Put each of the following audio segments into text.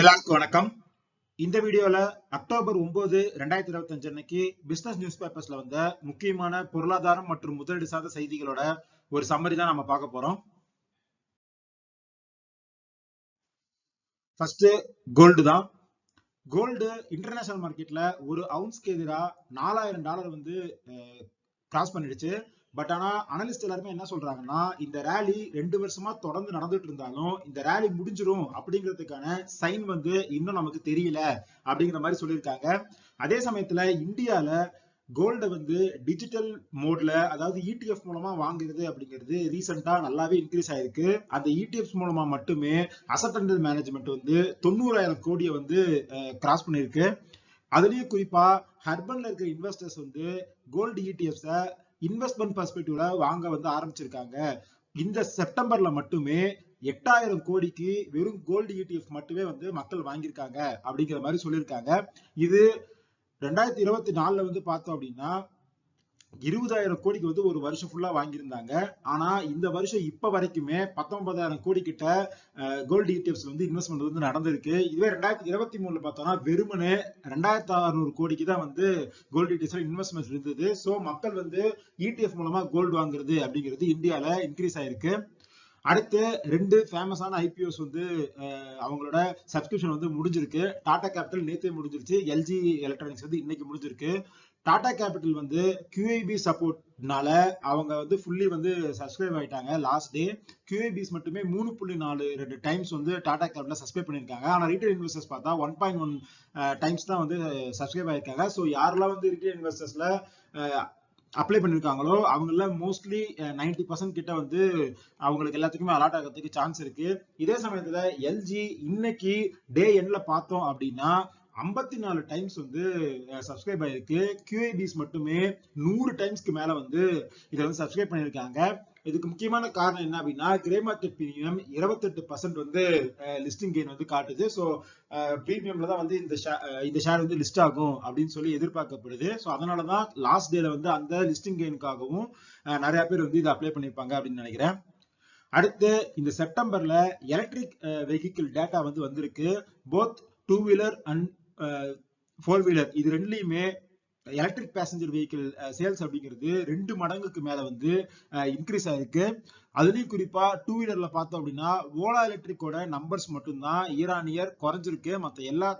எல்லாருக்கும் வணக்கம். இந்த வீடியோல அக்டோபர் ஒன்பது ரெண்டாயிரத்தி இருபத்தி அஞ்சு அன்னைக்கு பிசினஸ் நியூஸ் பேப்பர்ஸ்ல வந்த முக்கியமான பொருளாதாரம் மற்றும் முதலீடு சார்ந்த செய்திகளோட ஒரு சம்மரி தான் நம்ம பார்க்க போறோம். ஃபர்ஸ்ட் கோல்டு தான். கோல்டு இன்டர்நேஷனல் மார்க்கெட்ல ஒரு அவுன்ஸ்க்கு எதிராக நாலாயிரம் டாலர் வந்து கிராஸ் பண்ணிடுச்சு. பட் ஆனா அனலிஸ்ட் எல்லாருமே என்ன சொல்றாங்கன்னா இந்த ரேலி ரெண்டு வருஷமா தொடர்ந்து நடந்துட்டு இருந்தாலும் இந்த ரேலி முடிஞ்சிரும் அப்படிங்கிறதுக்கான சைன் வந்து இன்னும் நமக்கு தெரியல அப்படிங்கிற மாதிரி சொல்லியிருக்காங்க. அதே சமயத்துல இந்தியால கோல்ட வந்து டிஜிட்டல் மோட்ல அதாவது இடிஎஃப் மூலமா வாங்குறது அப்படிங்கிறது ரீசெண்டா நல்லாவே இன்க்ரீஸ் ஆயிருக்கு. அந்த இடிஎஃப் மூலமா மட்டுமே அசட் அண்டர் மேனேஜ்மெண்ட் வந்து தொண்ணூறாயிரம் கோடியை வந்து கிராஸ் பண்ணிருக்கு அதுலயும் குறிப்பா ஹர்பன்ல இருக்கிற இன்வெஸ்டர்ஸ் வந்து கோல்டு இடிஎஃப்ஸ இன்வெஸ்ட்மெண்ட் பெர்ஸ்பெக்டிவ்ல வாங்க வந்து ஆரம்பிச்சிருக்காங்க. இந்த செப்டம்பர்ல மட்டுமே எட்டாயிரம் கோடிக்கு வெறும் கோல்டு இடிஎஃப் மட்டுமே வந்து மக்கள் வாங்கியிருக்காங்க அப்படிங்கிற மாதிரி சொல்லியிருக்காங்க. இது ரெண்டாயிரத்தி இருபத்தி நாலுல வந்து பார்த்தோம் அப்படின்னா இருபதாயிரம் கோடிக்கு வந்து ஒரு வருஷம் ஃபுல்லா வாங்கியிருந்தாங்க. ஆனா இந்த வருஷம் இப்ப வரைக்குமே பத்தொன்பதாயிரம் கோடி கிட்ட கோல்டு இடிஎஃப்ஸ் வந்து இன்வெஸ்ட்மெண்ட் வந்து நடந்திருக்கு. இதுவே ரெண்டாயிரத்தி இருபத்தி மூணுல பார்த்தோம்னா வெறுமனே ரெண்டாயிரத்தி அறுநூறு கோடிக்கு தான் வந்து கோல்டு இடிஎஃப்ஸ் இன்வெஸ்ட்மெண்ட் இருந்தது. ஸோ மக்கள் வந்து இடிஎஃப் மூலமா கோல்டு வாங்குறது அப்படிங்கிறது இந்தியால இன்க்ரீஸ் ஆயிருக்கு. அடுத்து ரெண்டு ஃபேமஸான ஐபிஓஸ் வந்து அவங்களோட சப்ஸ்கிரிப்ஷன் வந்து முடிஞ்சிருக்கு. டாடா கேபிட்டல் நேத்தே முடிஞ்சிருச்சு. எல்ஜி எலக்ட்ரானிக்ஸ் வந்து இன்னைக்கு முடிஞ்சிருக்கு. டாடா கேபிட்டல் வந்து கியூஐபி சப்போர்ட்னால அவங்க வந்து ஃபுல்லி வந்து சப்ஸ்கிரைப் ஆயிட்டாங்க. லாஸ்ட் டே கியூஐபிஸ் மட்டுமே மூணு புள்ளி நாலு ரெண்டு டைம்ஸ் வந்து டாடா கேபிட்டல் சப்ஸ்கிரைப் பண்ணியிருக்காங்க. ஆனால் ரீட்டைல் இன்வெஸ்டர்ஸ் பார்த்தா ஒன் பாயிண்ட் ஒன் டைம்ஸ் தான் வந்து சப்ஸ்கிரைப் ஆயிருக்காங்க. ஸோ யாரெல்லாம் வந்து ரீட்டைல் இன்வெஸ்டர்ஸ்ல அப்ளை பண்ணியிருக்காங்களோ அவங்கள மோஸ்ட்லி நைன்டி பர்சன்ட் கிட்ட வந்து அவங்களுக்கு எல்லாத்துக்குமே அலாட் ஆகிறதுக்கு சான்ஸ் இருக்கு. இதே சமயத்துல எல்ஜி இன்னைக்கு டே எண்ட்ல பார்த்தோம் அப்படின்னா ஐம்பத்தி நாலு டைம்ஸ் வந்து சப்ஸ்கிரைப் ஆயிருக்கு. கியூஐபிஸ் மட்டுமே நூறு டைம்ஸ்க்கு மேல வந்து இதை வந்து சப்ஸ்கிரைப் பண்ணியிருக்காங்க. இதுக்கு முக்கியமான காரணம் என்ன அப்படின்னா கிரே மார்க்கெட் பிரீமியம் இருபத்தெட்டு பர்சன்ட் வந்து லிஸ்டிங் கெயின் வந்து காட்டுது. ஸோ பிரீமியம்ல தான் வந்து இந்த இந்த ஷேர் வந்து லிஸ்ட் ஆகும் அப்படின்னு சொல்லி எதிர்பார்க்கப்படுது. ஸோ அதனால தான் லாஸ்ட் டேல வந்து அந்த லிஸ்டிங் கெயினுக்காகவும் நிறைய பேர் வந்து இதை அப்ளை பண்ணியிருப்பாங்க அப்படின்னு நினைக்கிறேன். அடுத்து இந்த செப்டம்பர்ல எலக்ட்ரிக் வெஹிக்கிள் டேட்டா வந்து வந்திருக்கு. Both two wheeler and four wheeler இது ரெண்டுலையுமே எலக்ட்ரிக் பேசஞ்சர் வெஹிக்கிள் சேல்ஸ் அப்படிங்கிறது ரெண்டு மடங்குக்கு மேல வந்து இன்க்ரீஸ் ஆயிருக்கு. அதுலயும் குறிப்பா டூ வீலர்ல பார்த்தோம் அப்படின்னா ஓலா எலக்ட்ரிக்கோட நம்பர்ஸ் மட்டும்தான் ஈரானியர் குறைஞ்சிருக்கு. மற்ற எல்லா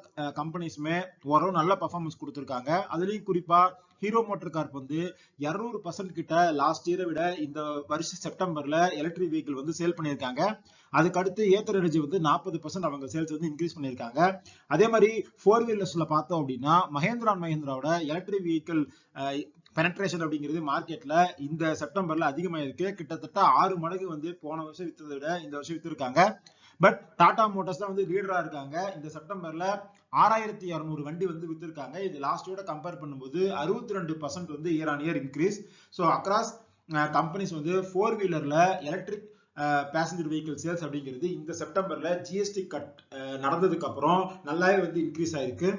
கம்பெனிஸுமே ஓரளவு நல்ல பர்ஃபார்மன்ஸ் கொடுத்துருக்காங்க. அதுலயும் குறிப்பா ஹீரோ மோட்டர் கார்ப் வந்து இரநூறு பர்சன்ட் கிட்ட லாஸ்ட் இயரை விட இந்த வருஷம் செப்டம்பர்ல எலக்ட்ரிக் வெஹிக்கிள் வந்து சேல் பண்ணியிருக்காங்க. அதுக்கு அடுத்து ஏத்தர் எனர்ஜி வந்து நாற்பது பர்சன்ட் அவங்க சேல்ஸ் வந்து இன்க்ரீஸ் பண்ணியிருக்காங்க. அதே மாதிரி ஃபோர் வீலர்ஸ்ல பார்த்தோம் அப்படின்னா மஹேந்திரா மஹேந்திராவோட எலக்ட்ரிக் வெஹிக்கிள் பெனட்ரேஷன் அப்படிங்கிறது மார்க்கெட்ல இந்த செப்டம்பர்ல அதிகமாயிருக்கு. கிட்டத்தட்ட ஆறு மடங்கு வந்து போன வருஷம் வித்ததை விட இந்த வருஷம் வித்திருக்காங்க. பட் டாடா மோட்டார்ஸ் தான் வந்து லீடரா இருக்காங்க. இந்த செப்டம்பர்ல ஆறாயிரத்தி இரநூறு வண்டி வந்து வித்திருக்காங்க. இது லாஸ்டோட கம்பேர் பண்ணும்போது அறுபத்தி ரெண்டு பர்சன்ட் வந்து year on year increase so across companies வந்து ஃபோர் வீலர்ல எலக்ட்ரிக் பேசஞ்சர் வெஹிக்கிள் சேல்ஸ் அப்படிங்கிறது இந்த செப்டம்பர்ல ஜிஎஸ்டி கட் நடந்ததுக்கு அப்புறம் நல்லாவே வந்து இன்க்ரீஸ் ஆயிருக்கு.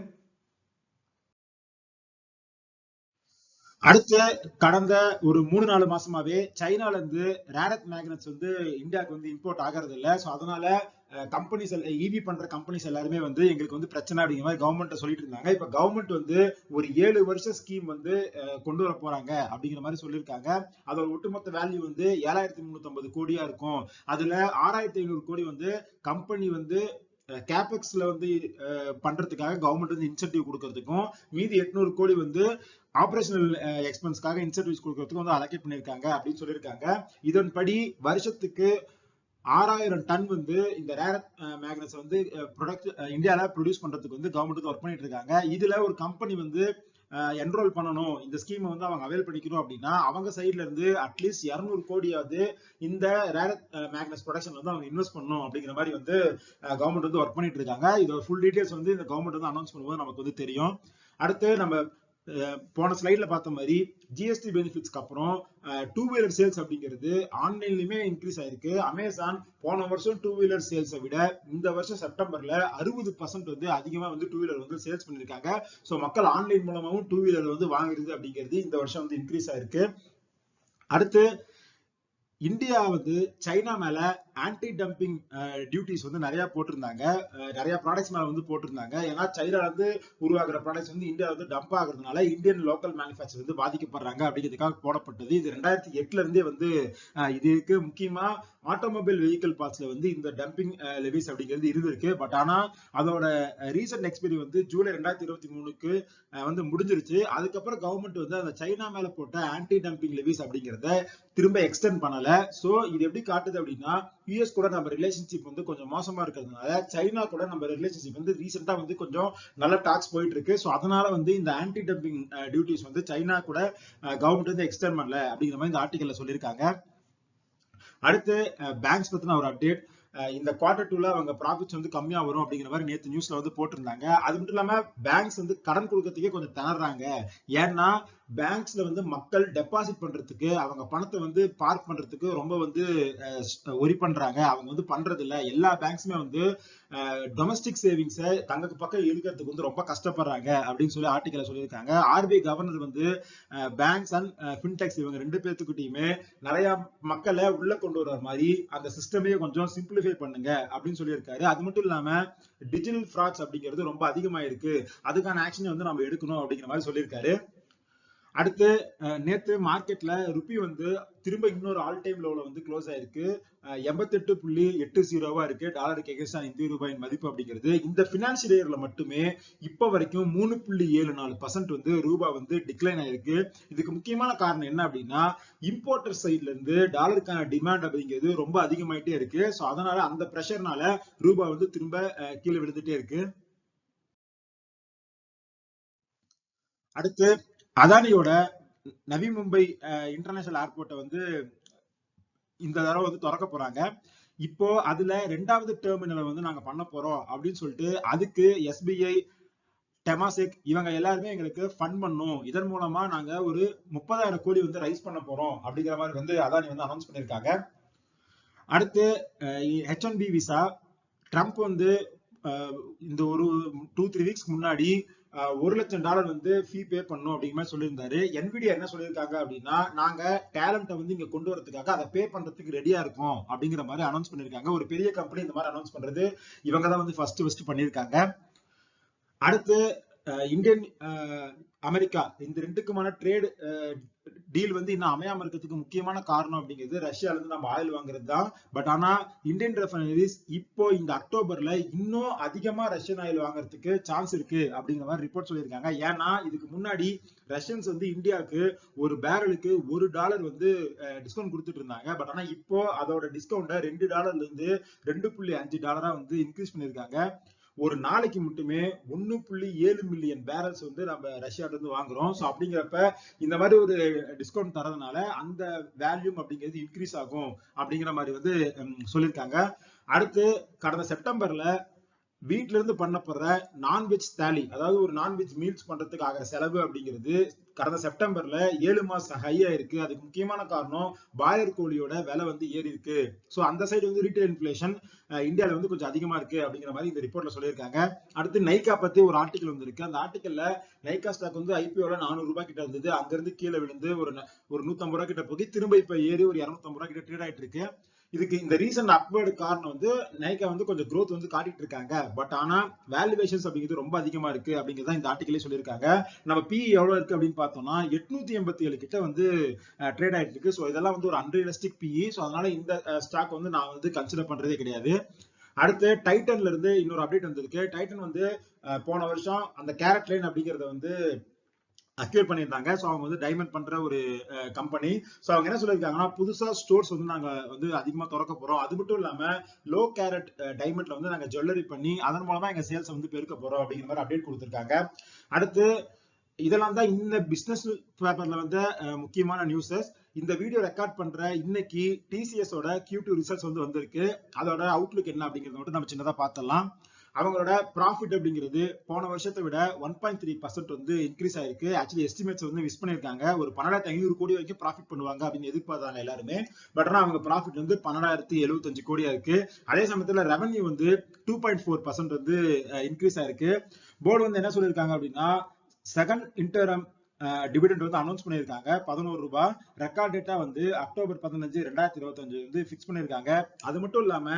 அடுத்து கடந்த ஒரு மூணு நாலு மாசமாவே சைனால இருந்து ரேரத் மேக்னட்ஸ் வந்து இந்தியாவுக்கு வந்து இம்போர்ட் ஆகிறது இல்லை ஸோ அதனால கம்பெனிஸ் இவி பண்ற கம்பெனிஸ் எல்லாருமே வந்து எங்களுக்கு வந்து பிரச்சனை அப்படிங்கிற மாதிரி கவர்மெண்ட் சொல்லிட்டு இருந்தாங்க. இப்ப கவர்மெண்ட் வந்து ஒரு ஏழு வருஷம் ஸ்கீம் வந்து கொண்டு வர போறாங்க அப்படிங்கிற மாதிரி சொல்லியிருக்காங்க அதோட ஒட்டுமொத்த வேல்யூ வந்து ஏழாயிரத்தி முன்னூத்தி ஐம்பது கோடியா இருக்கும். அதுல ஆறாயிரத்தி ஐநூறு கோடி வந்து கம்பெனி வந்து கேபெக்ஸ்ல வந்து பண்றதுக்காக கவர்மெண்ட் வந்து இன்சென்டிவ் கொடுக்கறதுக்கும் மீதி எட்நூறு கோடி வந்து ஆபரேஷனல் எக்ஸ்பென்ஸ்க்காக இன்சென்டிவ்ஸ் கொடுக்கறதுக்கு வந்து அலோகேட் பண்ணிருக்காங்க அப்படின்னு சொல்லியிருக்காங்க. இதன்படி வருஷத்துக்கு ஆறாயிரம் டன் வந்து இந்த ரேர் மேக்னஸ் eh, வந்து eh, ப்ரொடக்ட் eh, இந்தியாவில் ப்ரொடியூஸ் பண்ணுறதுக்கு வந்து கவர்மெண்ட் ஒர்க் பண்ணிட்டு இருக்காங்க. இதில் ஒரு கம்பெனி வந்து என்ரோல் பண்ணணும். இந்த ஸ்கீமை வந்து அவங்க அவைல் பண்ணிக்கணும் அப்படின்னா அவங்க சைட்ல இருந்து அட்லீஸ்ட் இரநூறு கோடியாவது இந்த ரேர் மேக்னஸ் ப்ரொடக்ஷன் வந்து அவங்க இன்வெஸ்ட் பண்ணணும் அப்படிங்கிற மாதிரி வந்து கவர்மெண்ட் வந்து ஒர்க் பண்ணிட்டு இருக்காங்க. இதோட ஃபுல் டீடைல்ஸ் வந்து இந்த கவர்மெண்ட் வந்து அனௌன்ஸ் பண்ணும்போது நமக்கு வந்து தெரியும். அடுத்து நம்ம போன ஸ்லைட்ல பார்த்த மாதிரி ஜிஎஸ்டி பெனிஃபிட்ஸ்க்கு அப்புறம் டூ வீலர் சேல்ஸ் அப்படிங்கிறது ஆன்லைன்லயுமே இன்க்ரீஸ் ஆயிருக்கு. அமேசான் போன வருஷம் டூ வீலர் சேல்ஸை விட இந்த வருஷம் செப்டம்பர்ல அறுபது பர்சன்ட் வந்து அதிகமா வந்து டூ வீலர் வந்து சேல்ஸ் பண்ணிருக்காங்க ஸோ மக்கள் ஆன்லைன் மூலமாவும் டூ வீலர் வந்து வாங்குறது அப்படிங்கிறது இந்த வருஷம் வந்து இன்க்ரீஸ் ஆயிருக்கு. அடுத்து இந்தியா வந்து சைனா மேல ஆன்டி டம்பிங் டியூட்டிஸ் வந்து நிறைய போட்டிருந்தாங்க. Uh, நிறைய ப்ராடக்ட்ஸ் மேல வந்து போட்டிருந்தாங்க. ஏன்னா சைனால இருந்து உருவாக்குற ப்ராடக்ட்ஸ் வந்து இந்தியாவில் வந்து டம்ப் ஆகுறதுனால இந்தியன் லோக்கல் மேனுஃபேக்சர் வந்து பாதிக்கப்படுறாங்க அப்படிங்கிறதுக்காக போடப்பட்டது. இது ரெண்டாயிரத்தி எட்டுல இருந்தே வந்து uh, இதுக்கு முக்கியமா ஆட்டோமொபைல் வெஹிக்கிள் பார்ட்ஸ்ல வந்து இந்த டம்பிங் லெவிஸ் uh, அப்படிங்கிறது இருந்திருக்கு. பட் ஆனா அதோட ரீசெண்ட் எக்ஸ்பீரி வந்து ஜூலை ரெண்டாயிரத்தி இருபத்தி மூணுக்கு வந்து முடிஞ்சிருச்சு. அதுக்கப்புறம் கவர்மெண்ட் வந்து அந்த சைனா மேல போட்ட ஆன்டி டம்பிங் லெவிஸ் அப்படிங்கிறத திரும்ப எக்ஸ்டென்ட் பண்ணல. சோ இது எப்படி காட்டுது அப்படின்னா யூஎஸ் கூட நம்ம ரிலேஷன்ஷிப் வந்து கொஞ்சம் மோசமா இருக்கிறதுனால சைனா கூட நம்ம ரிலேஷன்ஷிப் வந்து ரீசெண்டா வந்து கொஞ்சம் நல்ல டாக்ஸ் போயிட்டு இருக்கு ஸோ அதனால வந்து இந்த ஆன்டி டம்பிங் டியூட்டிஸ் வந்து சைனா கூட கவர்மெண்ட் வந்து எக்ஸ்டெண்ட் பண்ணல அப்படிங்கிற மாதிரி இந்த ஆர்டிகல்ல சொல்லியிருக்காங்க. அடுத்து பேங்க்ஸ் பத்தின ஒரு அப்டேட் இந்த குவார்டர் டூல அவங்க ப்ராஃபிட்ஸ் வந்து கம்மியா வரும் அப்படிங்கிற மாதிரி நேத்து நியூஸ்ல வந்து போட்டிருந்தாங்க. அது மட்டும் இல்லாம பேங்க்ஸ் வந்து கடன் கொடுக்கறதுக்கே கொஞ்சம் திணறாங்க. ஏன்னா பேங்க்ஸ்ல வந்து மக்கள் டெபாசிட் பண்றதுக்கு அவங்க பணத்தை வந்து பார்க் பண்றதுக்கு ரொம்ப வந்து ஒரி பண்றாங்க. அவங்க வந்து பண்றது இல்ல எல்லா பேங்க்ஸுமே வந்து டொமஸ்டிக் சேவிங்ஸை தங்களுக்கு பக்கம் இழுக்கிறதுக்கு வந்து ரொம்ப கஷ்டப்படுறாங்க அப்படின்னு சொல்லி ஆர்டிக்கல சொல்லியிருக்காங்க. ஆர்பிஐ கவர்னர் வந்து பேங்க்ஸ் அண்ட் ஃபின்டெக்ஸ் இவங்க ரெண்டு பேர்த்துக்கிட்டையுமே நிறைய மக்களை உள்ள கொண்டு வர்ற மாதிரி அந்த சிஸ்டமே கொஞ்சம் சிம்பிளிஃபை பண்ணுங்க அப்படின்னு சொல்லியிருக்காரு. அது மட்டும் இல்லாம டிஜிட்டல் ஃப்ராட்ஸ் அப்படிங்கிறது ரொம்ப அதிகமாயிருக்கு. அதுக்கான ஆக்ஷன் வந்து நம்ம எடுக்கணும் அப்படிங்கிற மாதிரி சொல்லியிருக்காரு. அடுத்து நேத்து மார்க்கெட்ல ருப்பி வந்து திரும்ப இன்னொரு ஆல் டைம் லோல வந்து க்ளோஸ் ஆயிருக்கு. எண்பத்தெட்டு புள்ளி எட்டு ஜீரோவா இருக்கு. டாலருக்கு எகேஸ்டா இந்திய ரூபாயின் மதிப்பு அப்படிங்கிறது. இந்த பினான்சியல் இயர்ல மட்டுமே இப்ப வரைக்கும் மூணு புள்ளி ஏழு நாலு பர்சன்ட் வந்து ரூபா வந்து டிக்ளைன் ஆயிருக்கு. இதுக்கு முக்கியமான காரணம் என்ன அப்படின்னா இம்போர்ட்டர் சைட்ல இருந்து டாலருக்கான டிமாண்ட் அப்படிங்கிறது ரொம்ப அதிகமாயிட்டே இருக்கு. ஸோ அதனால அந்த ப்ரெஷர்னால ரூபா வந்து திரும்ப கீழே விழுந்துட்டே இருக்கு. அடுத்து அதானியோட நவி மும்பை இன்டர்நேஷனல் ஏர்போர்ட்டை வந்து இந்த தடவை வந்து திறக்க போறாங்க. இப்போ அதுல ரெண்டாவது டெர்மினலை வந்து நாங்க பண்ண போறோம் அப்படின்னு சொல்லிட்டு அதுக்கு எஸ்பிஐ டெமாசிக் இவங்க எல்லாருமே எங்களுக்கு ஃபண்ட் பண்ணும். இதன் மூலமா நாங்க ஒரு முப்பதாயிரம் கோடி வந்து ரைஸ் பண்ண போறோம் அப்படிங்கிற மாதிரி வந்து அதானி வந்து அனௌன்ஸ் பண்ணிருக்காங்க. அடுத்து H one B visa Trump வந்து இந்த ஒரு டூ த்ரீ வீக்ஸ்க்கு முன்னாடி ஒரு லட்சம் டாலர் வந்து ஃபீ பே பண்ணும் அப்படிங்கிற மாதிரி சொல்லியிருந்தாரு. என்விடியா என்ன சொல்லியிருக்காங்க அப்படின்னா நாங்க டேலண்ட்டை வந்து இங்க கொண்டு வரதுக்காக அதை பே பண்றதுக்கு ரெடியா இருக்கும் அப்படிங்கிற மாதிரி அனௌன்ஸ் பண்ணிருக்காங்க ஒரு பெரிய கம்பெனி இந்த மாதிரி அனௌன்ஸ் பண்றது இவங்க தான் வந்து ஃபர்ஸ்ட் ஃபர்ஸ்ட் பண்ணியிருக்காங்க. அடுத்து இந்தியன் அமெரிக்கா இந்த ரெண்டுக்குமான ட்ரேட் டீல் வந்து இன்னும் அமையாம இருக்கிறதுக்கு முக்கியமான காரணம் அப்படிங்கிறது ரஷ்யால இருந்து நம்ம ஆயில் வாங்குறது தான். பட் ஆனா இந்தியன் ரெஃபைனரிஸ் இப்போ இந்த அக்டோபர்ல இன்னும் அதிகமா ரஷ்யன் ஆயில் வாங்குறதுக்கு சான்ஸ் இருக்கு அப்படிங்கிற மாதிரி ரிப்போர்ட் சொல்லியிருக்காங்க. ஏன்னா இதுக்கு முன்னாடி ரஷ்யன்ஸ் வந்து இந்தியாவுக்கு ஒரு பேரலுக்கு ஒரு டாலர் வந்து டிஸ்கவுண்ட் கொடுத்துட்டு இருந்தாங்க. பட் ஆனா இப்போ அதோட டிஸ்கவுண்ட்டை ரெண்டு டாலர்ல இருந்து ரெண்டு புள்ளி அஞ்சு டாலரா வந்து இன்க்ரீஸ் பண்ணியிருக்காங்க. ஒரு நாளைக்கு மட்டுமே ஒன்னு புள்ளி ஏழு மில்லியன் பேரல்ஸ் வந்து நம்ம ரஷ்யால இருந்து வாங்குறோம். ஸோ அப்படிங்கிறப்ப இந்த மாதிரி ஒரு டிஸ்கவுண்ட் தரதுனால அந்த வேல்யூம் அப்படிங்கிறது இன்க்ரீஸ் ஆகும் அப்படிங்கிற மாதிரி வந்து சொல்லியிருக்காங்க. அடுத்து கடந்த செப்டம்பர்ல வீட்ல இருந்து பண்ணப்படுற நான்வெஜ் தாலி அதாவது ஒரு நான்வெஜ் மீல்ஸ் பண்றதுக்கு ஆகிற செலவு அப்படிங்கிறது கடந்த செப்டம்பர்ல ஏழு மாசம் ஹையா இருக்கு அதுக்கு முக்கியமான காரணம் பாயர் கோழியோட விலை வந்து ஏறி இருக்கு. ஸோ அந்த சைடு வந்து ரீட்டைல் இன்ஃபிளேஷன் இந்தியாவில வந்து கொஞ்சம் அதிகமா இருக்கு அப்படிங்கிற மாதிரி இந்த ரிப்போர்ட்ல சொல்லியிருக்காங்க. அடுத்து நைகா பத்தி ஒரு ஆர்டிகல் வந்திருக்கு. அந்த ஆர்டிகல்ல நைகா ஸ்டாக் வந்து ஐபிஓல நானூறு ரூபாய் கிட்ட இருந்தது. அங்கிருந்து கீழே விழுந்து ஒரு ஒரு நூத்தம்பது ரூபாய் கிட்ட போய் திரும்ப இப்ப ஏறி ஒரு இரநூத்தம்பது ரூபாய் கிட்ட ட்ரேட் ஆயிட்டு இருக்கு. இதுக்கு இந்த ரீசன்ட் அப்வேர்டு காரணம் வந்து நைகா வந்து கொஞ்சம் க்ரோத் வந்து காட்டிட்டு இருக்காங்க. பட் ஆனா வேல்யூவேஷன்ஸ் அப்படிங்கிறது ரொம்ப அதிகமா இருக்கு அப்படிங்கிறத இந்த ஆர்டிகலே சொல்லியிருக்காங்க. நம்ம பிஇ எவ்வளவு இருக்கு அப்படின்னு பார்த்தோம்னா எட்நூத்தி எண்பத்தி ஏழு கிட்ட வந்து ட்ரேட் ஆயிட்டு இருக்கு. ஸோ இதெல்லாம் வந்து ஒரு அன்ரியலிஸ்டிக் பிஇ ஸோ அதனால இந்த ஸ்டாக் வந்து நான் வந்து கன்சிடர் பண்றதே கிடையாது. அடுத்து டைட்டன்ல இருந்து இன்னொரு அப்டேட் வந்திருக்கு. டைட்டன் வந்து போன வருஷம் அந்த கேரட் லைன் அப்படிங்கறத வந்து அக்யூர் பண்ணியிருந்தாங்க. ஸோ அவங்க வந்து டைமண்ட் பண்ற ஒரு கம்பெனி ஸோ அவங்க என்ன சொல்லியிருக்காங்கன்னா புதுசா ஸ்டோர்ஸ் வந்து நாங்க வந்து அதிகமா திறக்க போறோம். அது மட்டும் இல்லாம லோ கேரட் டைமண்ட்ல வந்து நாங்க ஜுவல்லரி பண்ணி அதன் மூலமா எங்க சேல்ஸ் வந்து பெருக்க போறோம் அப்படிங்கிற மாதிரி அப்டேட் கொடுத்துருக்காங்க. அடுத்து இதெல்லாம் தான் இந்த பிசினஸ் பேப்பர்ல வந்து முக்கியமான நியூஸஸ் இந்த வீடியோ ரெக்கார்ட் பண்ற இன்னைக்கு டிசிஎஸோட கியூ டூ ரிசல்ட்ஸ் வந்து வந்திருக்கு. அதோட அவுட்லுக் என்ன அப்படிங்கறத மட்டும் நம்ம சின்னதா பார்த்தலாம் அவங்களோட ப்ராஃபிட் அப்படிங்கிறது போன வருஷத்தை விட ஒன் பாயிண்ட் த்ரீ பர்சன்ட் வந்து இன்க்ரீஸ் ஆயிருக்கு. ஆக்சுவலி எஸ்டிமேட்ஸ் வந்து மிஸ் பண்ணியிருக்காங்க. ஒரு பன்னெண்டாயிரத்தி ஐநூறு கோடி வரைக்கும் ப்ராஃபிட் பண்ணுவாங்க அப்படின்னு எதிர்பார்த்தாங்க எல்லாருமே. பட் ஆனால் அவங்க ப்ராஃபிட் வந்து பன்னெண்டாயிரத்தி எழுபத்தஞ்சு கோடியா இருக்கு. அதே சமயத்துல ரெவன்யூ வந்து டூ பாயிண்ட் ஃபோர் பர்சன்ட் வந்து இன்க்ரீஸ் ஆயிருக்கு. போர்டு வந்து என்ன சொல்லியிருக்காங்க அப்படின்னா செகண்ட் இன்டரம் டிவிடெண்ட் வந்து அனௌன்ஸ் பண்ணியிருக்காங்க. பதினோரு ரூபாய். ரெக்கார்ட் டேட்டா வந்து அக்டோபர் பதினஞ்சு ரெண்டாயிரத்தி இருபத்தஞ்சு வந்து ஃபிக்ஸ் பண்ணியிருக்காங்க. அது மட்டும் இல்லாம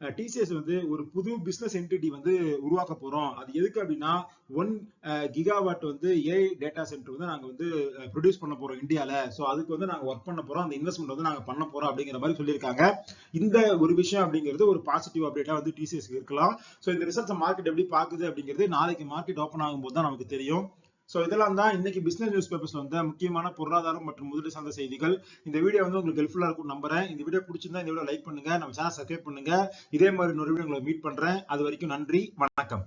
டிசிஎஸ் வந்து ஒரு புது பிசினஸ் என்டிட்டி வந்து உருவாக்க போறோம். அது எதுக்கு அப்படின்னா ஒன் கிகாவாட் வந்து ஏஐ டேட்டா சென்டர் வந்து நாங்க வந்து ப்ரொடியூஸ் பண்ண போறோம் இந்தியால. சோ அதுக்கு வந்து நாங்க ஒர்க் பண்ண போறோம். அந்த இன்வெஸ்ட்மெண்ட் வந்து நாங்க பண்ண போறோம் அப்படிங்கிற மாதிரி சொல்லியிருக்காங்க. இந்த ஒரு விஷயம் அப்படிங்கிறது ஒரு பாசிட்டிவ் அப்டேட்டா வந்து டிசிஎஸ் இருக்கலாம். சோ இந்த ரிசல்ட்ஸ் மார்க்கெட் எப்படி பாக்குது அப்படிங்கிறது நாளைக்கு மார்க்கெட் ஓப்பன் ஆகும்போது தான் நமக்கு தெரியும். சோ இதெல்லாம் தான் இன்னைக்கு பிசினஸ் நியூஸ் பேப்பர்ஸ்ல வந்து முக்கியமான பொருளாதாரம் மற்றும் முதலீடு சார்ந்த செய்திகள். இந்த வீடியோ வந்து உங்களுக்கு ஹெல்ப்ஃபுல்லா இருக்கும் நம்புறேன். இந்த வீடியோ பிடிச்சிருந்தா இந்த வீடியோ லைக் பண்ணுங்க. நம்ம சேனல் சப்ஸ்கிரைப் பண்ணுங்க. இதே மாதிரி இன்னொரு வீடியோ உங்களை மீட் பண்றேன். அது வரைக்கும் நன்றி. வணக்கம்.